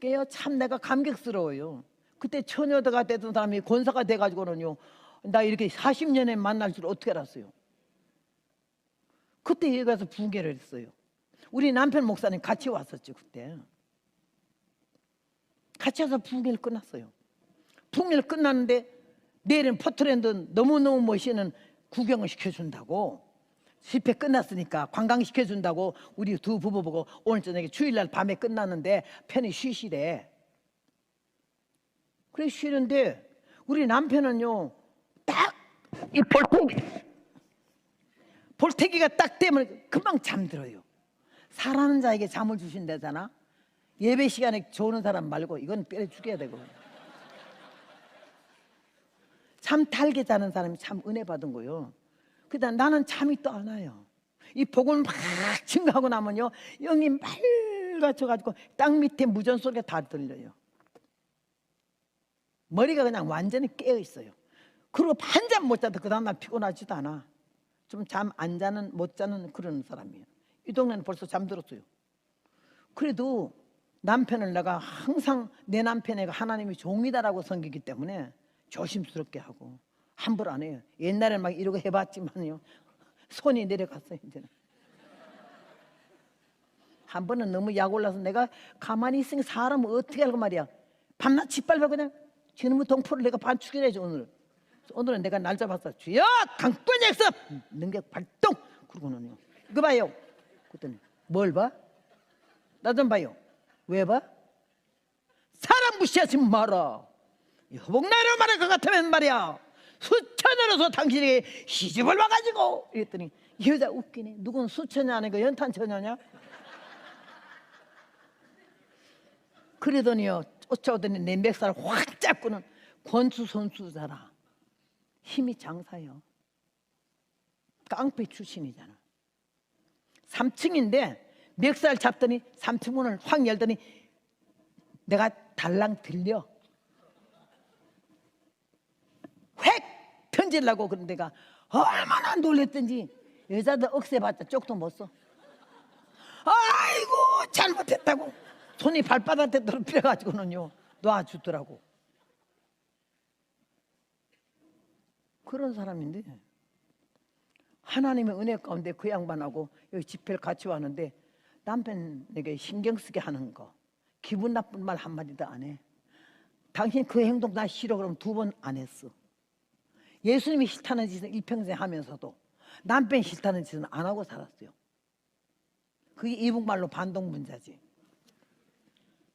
깨요 참 내가 감격스러워요. 그때 처녀가 되던 사람이 권사가 돼가지고는요. 나 이렇게 40년에 만날 줄 어떻게 알았어요? 그때 여기 가서 부계를 했어요. 우리 남편 목사님 같이 왔었죠 그때. 같이 와서 부계를 끝났어요. 부계를 끝났는데 내일은 포트랜드 너무너무 멋있는 구경을 시켜준다고 집회 끝났으니까 관광 시켜준다고 우리 두 부부 보고 오늘 저녁에 주일날 밤에 끝났는데 편히 쉬시래. 그래 쉬는데 우리 남편은요 딱 이 볼테기 볼테기가 딱 되면 금방 잠들어요. 사랑하는 자에게 잠을 주신다잖아. 예배 시간에 좋은 사람 말고 이건 때려 죽여야 되고. 잠 달게 자는 사람이 참 은혜 받은 거요. 그다 나는 잠이 또 안 와요. 이 복을 막 증가하고 나면요 영이 맑아져가지고 땅 밑에 무전 소리가 다 들려요. 머리가 그냥 완전히 깨어 있어요. 그리고 반잠 못 자도 그 다음날 피곤하지도 않아. 좀 잠 안 자는 못 자는 그런 사람이에요. 이 동네는 벌써 잠들었어요. 그래도 남편을 내가 항상 내 남편애가 하나님이 종이다라고 섬기기 때문에 조심스럽게 하고 함부로 안 해요. 옛날에 막 이러고 해봤지만요 손이 내려갔어요 이제는. 한 번은 너무 약 올라서 내가 가만히 있으니 사람을 어떻게 알고 말이야. 밤낮 짓밟아 그냥 지금의 동포를 내가 반죽이래야지 오늘. 오늘은 내가 날 잡았어. 주여 강권 약섭 능력 발동. 그러고는요. 이거 봐요. 그랬더니 뭘 봐? 나 좀 봐요. 왜 봐? 사람 무시하지 마라. 이 허복나라 말할 것 같으면 말이야. 수천으로서 당신에게 시집을 와가지고 이랬더니 이 여자 웃기네. 누군 수천이 아니고 연탄 처녀냐? 그러더니요 쫓아오더니 내 멱살 확 잡고는 권수 선수잖아. 힘이 장사요. 깡패 출신이잖아. 3층인데 멱살 잡더니 3층 문을 확 열더니 내가 달랑 들려. 던지려고 그런 데가 얼마나 놀랬던지 여자들 억세 봤자 쪽도 못 써. 아이고 잘못했다고 손이 발바닥에 떨어뜨려가지고는요 놔주더라고. 그런 사람인데 하나님의 은혜 가운데 그 양반하고 여기 집회를 같이 왔는데 남편에게 신경 쓰게 하는 거 기분 나쁜 말 한마디도 안 해. 당신 그 행동 나 싫어 그러면 두번 안 했어. 예수님이 싫다는 짓은 일평생 하면서도 남편 싫다는 짓은 안 하고 살았어요. 그게 이북말로 반동분자지.